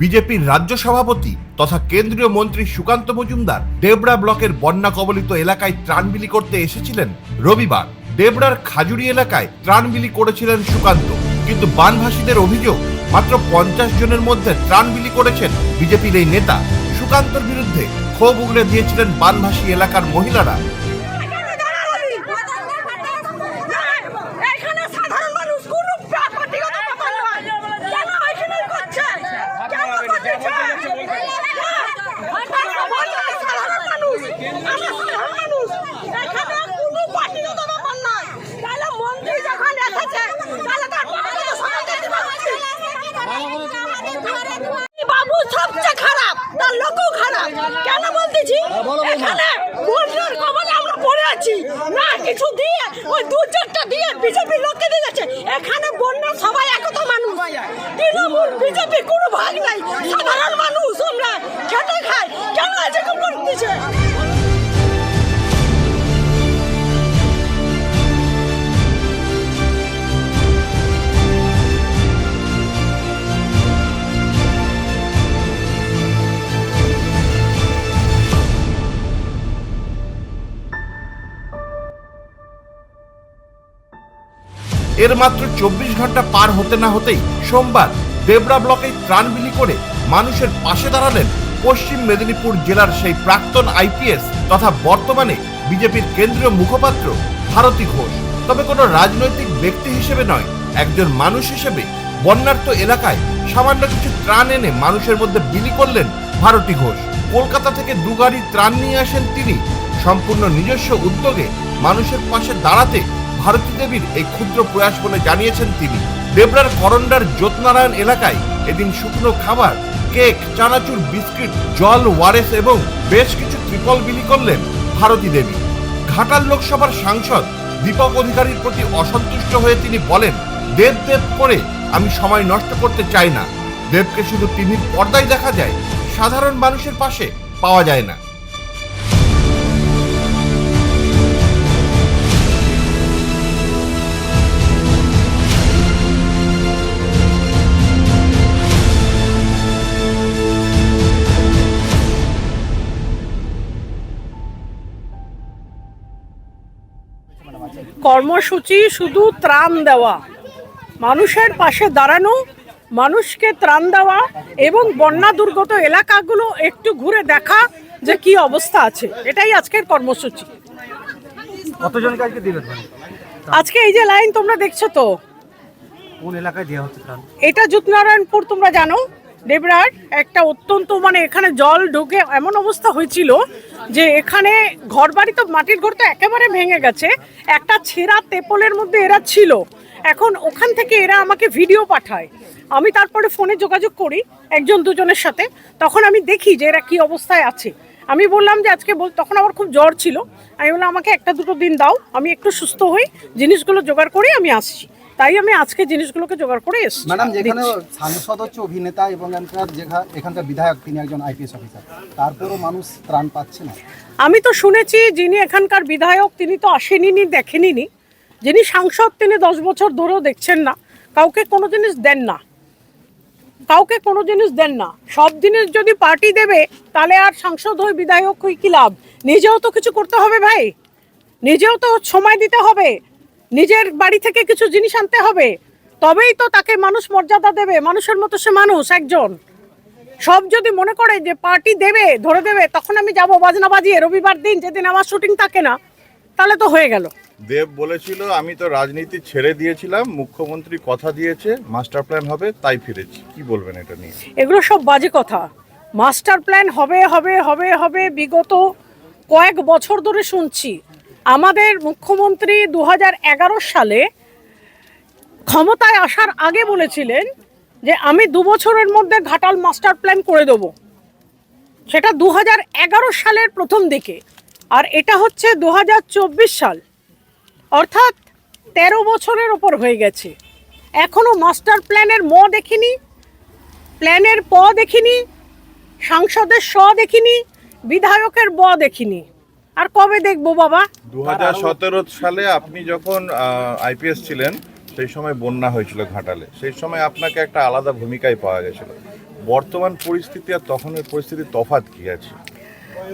বিজেপির রাজ্য সভাপতি তথা কেন্দ্রীয় মন্ত্রী সুকান্ত মজুমদার ডেবরা ব্লকের বন্যা কবলিত এলাকায় ত্রাণ বিলি করতে এসেছিলেন রবিবার। ডেবরার খাজুরি এলাকায় ত্রাণ বিলি করেছিলেন সুকান্ত। কিন্তু বানভাসীদের অভিযোগ, মাত্র পঞ্চাশ জনের মধ্যে ত্রাণ বিলি করেছেন বিজেপির এই নেতা। সুকান্তর বিরুদ্ধে ক্ষোভ উগড়ে দিয়েছিলেন বানভাসী এলাকার মহিলারা এখানে সাধারণ মানুষ কোনো পার্টিগত ব্যাপার নয় কেন এখানে করছে কেন করছে সাধারণ মানুষ আমরা সাধারণ মানুষ এখানে কোনো পার্টিগত ব্যাপার নয় তাহলে মন্ত্রী যখন এসেছে তাহলে তার পার্টিগত সবাইকে দিবা উচিত। বাবু সবচেয়ে খারাপ তার লোকও খারাপ কেন বলতেছি এখানে বন্যার কবলে আমরা পড়ে আছি না কিছু দিয়ে ওই দু চারটা দিয়ে বিজেপি লোককে দিয়ে যাচ্ছে এখানে বন্যা সবাই একতা মানুষ। তৃণমূল বিজেপি কোনো ভাগ নাই। এর মাত্র চব্বিশ ঘণ্টা পার হতে না হতেই সোমবার দেবরা ব্লকে ত্রাণ বিলি করে মানুষের পাশে দাঁড়ালেন পশ্চিম মেদিনীপুর জেলার সেই প্রাক্তন আইপিএস তথা বর্তমানে বিজেপির কেন্দ্রীয় মুখপাত্র ভারতী ঘোষ। তবে কোনো রাজনৈতিক ব্যক্তি হিসেবে নয়, একজন মানুষ হিসেবে বন্যার্ত এলাকায় সামান্য কিছু ত্রাণ এনে মানুষের মধ্যে বিলি করলেন ভারতী ঘোষ। কলকাতা থেকে দু গাড়ি ত্রাণ নিয়ে আসেন তিনি। সম্পূর্ণ নিজস্ব উদ্যোগে মানুষের পাশে দাঁড়াতে ভারতী দেবীর এই ক্ষুদ্র প্রয়াস বলে জানিয়েছেন তিনি। দেবরার করন্ডার জ্যোতনারায়ণ এলাকায় এদিন শুকনো খাবার, কেক, চানাচুর, বিস্কিট, জল, ওয়ারেস এবং বেশ কিছু ত্রিপল বিলি করলেন ভারতী দেবী। ঘাটাল লোকসভার সাংসদ, দীপক অধিকারীর প্রতি অসন্তুষ্ট হয়ে তিনি বলেন, দেব দেব করে আমি সময় নষ্ট করতে চাই না। দেবকে শুধু টিভির পর্দায় দেখা যায়, সাধারণ মানুষের পাশে পাওয়া যায় না। কর্মসূচি শুধু ত্রাণ দেওয়া। মানুষের পাশে দাঁড়ানো মানুষকে ত্রাণ দেওয়া এবং বন্যা দুর্গত এলাকাগুলো একটু ঘুরে দেখা যে কি অবস্থা আছে। এটাই আজকের কর্মসূচি। কতজনকে আজকে দিবেন আজকে এই যে লাইন তোমরা দেখছ তো? কোন এলাকায় দেওয়া হচ্ছে ত্রাণ? এটা যুতনারায়ণপুর তোমরা জানো। দেবরার একটা অত্যন্ত মানে এখানে জল ঢুকে, এমন অবস্থা হয়েছিল যে এখানে ঘর বাড়ি তো মাটির ঘর তো একেবারে ভেঙে গেছে, একটা ছেঁড়া তেপলের মধ্যে এরা ছিল। এখন ওখান থেকে এরা আমাকে ভিডিও পাঠায়। আমি তারপরে ফোনে যোগাযোগ করি একজন দুজনের সাথে, তখন আমি দেখি যে এরা কি অবস্থায় আছে। আমি বললাম যে আজকে বল, তখন আমার খুব জ্বর ছিল। আমি বললাম, আমাকে একটা দুটো দিন দাও, আমি একটু সুস্থ হই, জিনিসগুলো জোগাড় করে আমি আসছি। তাই আমি আজকে জিনিসগুলোকে জোগাড় করে এসেছি। ম্যাডাম যেখানে সাংসদ হচ্ছে অভিনেতা এবং এখানকার এখানকার বিধায়ক তিনি একজন আইপিএস অফিসার তারপরও মানুষ ত্রাণ পাচ্ছে না। আমি তো শুনেছি যিনি এখানকার বিধায়ক তিনি তো আসেনি দেখেনি নি। যিনি সাংসদ তিনি দশ বছর ধরেও দেখছেন না। কাউকে কোনো জিনিস দেন না। কাউকে কোনো জিনিস দেন না। সব জিনিস যদি পার্টি দেবে তাহলে আর সাংসদ হয়ে বিধায়ক হয়ে কি লাভ? নিজেও তো কিছু করতে হবে ভাই। নিজেও তো সময় দিতে হবে। নিজের বাড়ি থেকে কিছু জিনিস আনতে হবে তবেই তো তাকে মানুষ মর্যাদা দেবে। মানুষের মতো সে মানুষ একজন। সব যদি মনে করে যে পার্টি দেবে ধরে দেবে তখন আমি যাব বাজনা বাজিয়ে। রবিবার দিন যেদিন আমার শুটিং থাকে না তাহলে তো হয়ে গেল। দেব বলেছিল আমি তো রাজনীতি ছেড়ে দিয়েছিলাম মুখ্যমন্ত্রী কথা দিয়েছে মাস্টার প্ল্যান হবে তাই ফিরেছি। কি বলবেন এটা নিয়ে? এগুলো সব বাজে কথা। মাস্টার প্ল্যান হবে হবে হবে হবে বিগত কয়েক বছর ধরে শুনছি। আমাদের মুখ্যমন্ত্রী দু হাজার এগারো সালে ক্ষমতায় আসার আগে বলেছিলেন যে আমি দু বছরের মধ্যে ঘাটাল মাস্টার প্ল্যান করে দেবো। সেটা দু হাজার এগারো সালের প্রথম দিকে। আর এটা হচ্ছে দু হাজার চব্বিশ সাল। অর্থাৎ তেরো বছরের ওপর হয়ে গেছে। এখনও মাস্টার প্ল্যানের ম দেখিনি, প্ল্যানের প দেখিনি, সাংসদের স দেখিনি, বিধায়কের ব দেখিনি। আর কবে দেখব বাবা? দু হাজার সতেরো সালে আপনি যখন আইপিএস ছিলেন সেই সময় বন্যা হয়েছিল ঘাটালে। সেই সময় আপনাকে একটা আলাদা ভূমিকায় পাওয়া গেছিল। বর্তমান পরিস্থিতি আর তখনের পরিস্থিতির তফাত কি আছে?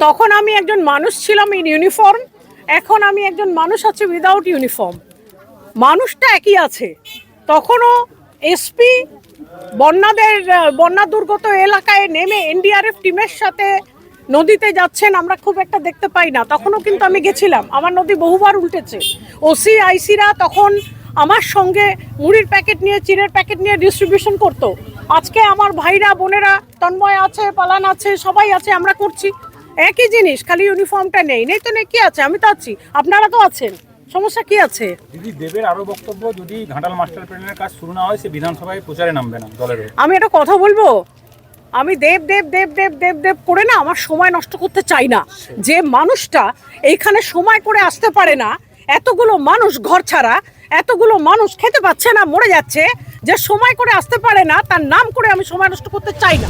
তখন আমি একজন মানুষ ছিলাম ইন ইউনিফর্ম এখন আমি একজন মানুষ আছি উইদাউট ইউনিফর্ম মানুষটা একই আছে। তখনও এসপি বন্যাদের বন্যা দুর্গত এলাকায় নেমে এনডিআরএফ টিমের সাথে নদীতে যাচ্ছেন আমরা খুব একটা দেখতে পাই না। তখনও কিন্তু আমি গেছিলাম। আমার নদী বহুবার উল্টেছে। ওসি আইসিরা তখন আমার সঙ্গে মুড়ির প্যাকেট নিয়ে চিড়ের প্যাকেট নিয়ে ডিস্ট্রিবিউশন করতো। আজকে আমার ভাইরা বোনেরা তন্ময় আছে পালান আছে সবাই আছে আমরা করছি। একই জিনিস খালি ইউনিফর্মটা নেই। নেই তো নেই কি আছে? আমি তো আছি। আপনারা তো আছেন। সমস্যা কি আছে? দিদি দেবের আরও বক্তব্য যদি ঘাটাল মাস্টার প্ল্যানের কাজ শুরু না হয় সে বিধানসভায় প্রচারে নামবে না দলের আমি একটা কথা বলব? আমি দেব দেব দেব দেব দেব দেব করে না আমার সময় নষ্ট করতে চাই না। যে মানুষটা এইখানে সময় করে আসতে পারে না, এতগুলো মানুষ ঘর ছাড়া, এতগুলো মানুষ খেতে পাচ্ছে না, মরে যাচ্ছে, যে সময় করে আসতে পারে না, তার নাম করে আমি সময় নষ্ট করতে চাই না।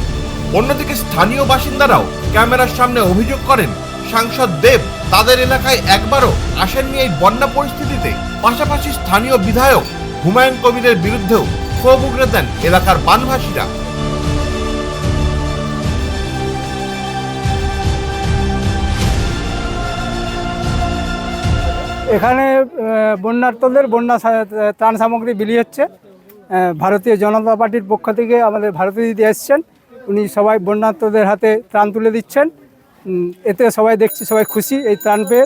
অন্যদিকে স্থানীয় বাসিন্দারাও ক্যামেরার সামনে অভিযোগ করেন, সাংসদ দেব তাদের এলাকায় একবারও আসেননি এই বন্যা পরিস্থিতিতে। পাশাপাশি স্থানীয় বিধায়ক হুমায়ুন কবিরের বিরুদ্ধেও ক্ষোভ উগড়ে দেন এলাকার বানভাসীরা। এখানে বন্যার্থদের বন্যা ত্রাণ সামগ্রী বিলি হচ্ছে। ভারতীয় জনতা পার্টির পক্ষ থেকে আমাদের ভারতীয় দিদি এসছেন। উনি সবাই বন্যার্থদের হাতে ত্রাণ তুলে দিচ্ছেন। এতে সবাই দেখছি, সবাই খুশি এই ত্রাণ পেয়ে।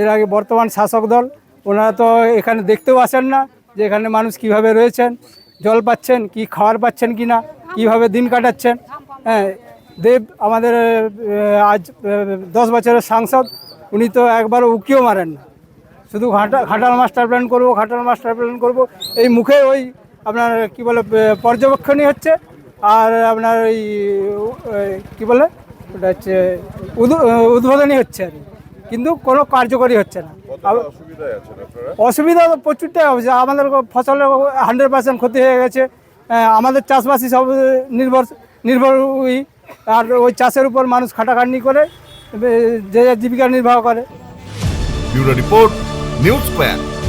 এর আগে বর্তমান শাসক দল, ওনারা তো এখানে দেখতেও আসেন না যে এখানে মানুষ কীভাবে রয়েছেন, জল পাচ্ছেন, কি খাবার পাচ্ছেন কি না কীভাবে দিন কাটাচ্ছেন। হ্যাঁ দেব আমাদের আজ দশ বছরের সাংসদ, উনি তো একবারও উকিও মারেন না। শুধু ঘাটা ঘাটাল মাস্টার প্ল্যান করব ঘাটাল মাস্টার প্ল্যান করব। এই মুখে ওই আপনার কি বলে পর্যবেক্ষণই হচ্ছে। আর আপনার ওই কি বলে ওটা হচ্ছে উদ্- উদ্বোধনী হচ্ছে আর কি। কিন্তু কোনো কার্যকরী হচ্ছে না। অসুবিধা তো প্রচুরটাই হচ্ছে আমাদের ফসলের হান্ড্রেড পার্সেন্ট ক্ষতি হয়ে গেছে। আমাদের চাষবাসই সব নির্ভর নির্ভর ওই আর ওই চাষের উপর মানুষ খাটাখাটনি করে যে জীবিকা নির্বাহ করে। Bureau report. Milton Square.